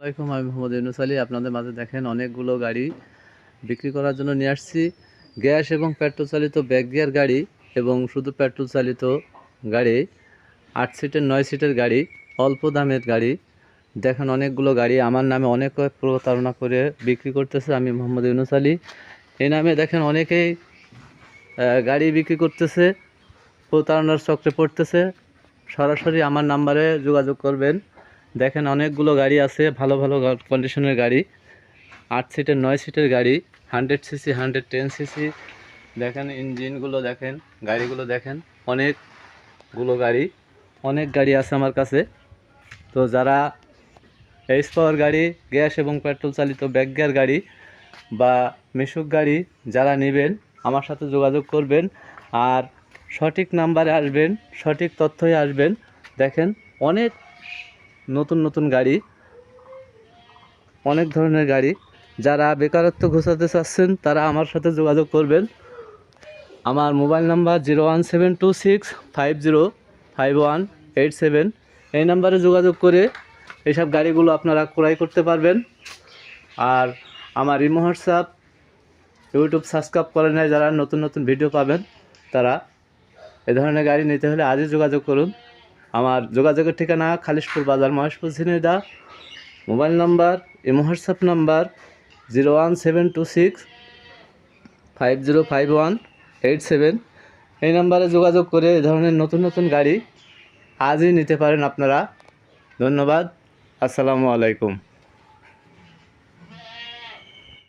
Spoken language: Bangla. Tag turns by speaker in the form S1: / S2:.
S1: আসসালামাইকুম আমি মোহাম্মদ ইউনুস আলী। আপনাদের মাঝে দেখেন অনেকগুলো গাড়ি বিক্রি করার জন্য নিয়ে আসছি। গ্যাস এবং পেট্রোল চালিত ব্যাক গিয়ার গাড়ি এবং শুধু পেট্রোল চালিত গাড়ি, আট সিটের, নয় সিটের গাড়ি, অল্প দামের গাড়ি। দেখেন অনেকগুলো গাড়ি আমার নামে অনেক প্রতারণা করে বিক্রি করতেছে আমি মোহাম্মদ ইউনুস আলী। এই নামে দেখেন অনেকেই গাড়ি বিক্রি করতেছে, প্রতারণার চক্রে পড়তেছে। সরাসরি আমার নাম্বারে যোগাযোগ করবেন। দেখেন অনেকগুলো গাড়ি আছে, ভালো ভালো কন্ডিশনের গাড়ি। আট সিটের নয় সিটের গাড়ি hundred CC hundred ten CC দেখেন ইঞ্জিনগুলো দেখেন, গাড়িগুলো দেখেন, অনেকগুলো গাড়ি, অনেক গাড়ি আছে আমার কাছে। তো যারা এইচ পাওয়ার গাড়ি গ্যাস এবং পেট্রোল চালিত ব্যাক গাড়ি বা মিশুক গাড়ি, যারা নেবেন, আমার সাথে যোগাযোগ করবেন আর সঠিক নাম্বারে আসবেন, সঠিক তথ্যই আসবেন। দেখেন অনেক নতুন নতুন গাড়ি, অনেক ধরনের গাড়ি। যারা বেকারত্ব ঘোষাতে চাচ্ছেন, তারা আমার সাথে যোগাযোগ করবেন। আমার mobile number zero one seven two six five zero five one eight seven. এই নাম্বারে যোগাযোগ করে এইসব গাড়িগুলো আপনারা ক্রয় করতে পারবেন। আর আমার ইমো হোয়াটসঅ্যাপ, ইউটিউব সাবস্ক্রাইব করে নেয় যারা নতুন নতুন ভিডিও পাবেন, তারা এ ধরনের গাড়ি নিতে হলে আজই যোগাযোগ করুন। আমার যোগাযোগের ঠিকানা খালিশপুর বাজার Maheshpur Jhenaidah mobile number and WhatsApp number, zero one seven two six, five zero five one, eight seven. এই নাম্বারে যোগাযোগ করে এ ধরনের নতুন নতুন গাড়ি আজই নিতে পারেন আপনারা। ধন্যবাদ। আসসালামু আলাইকুম।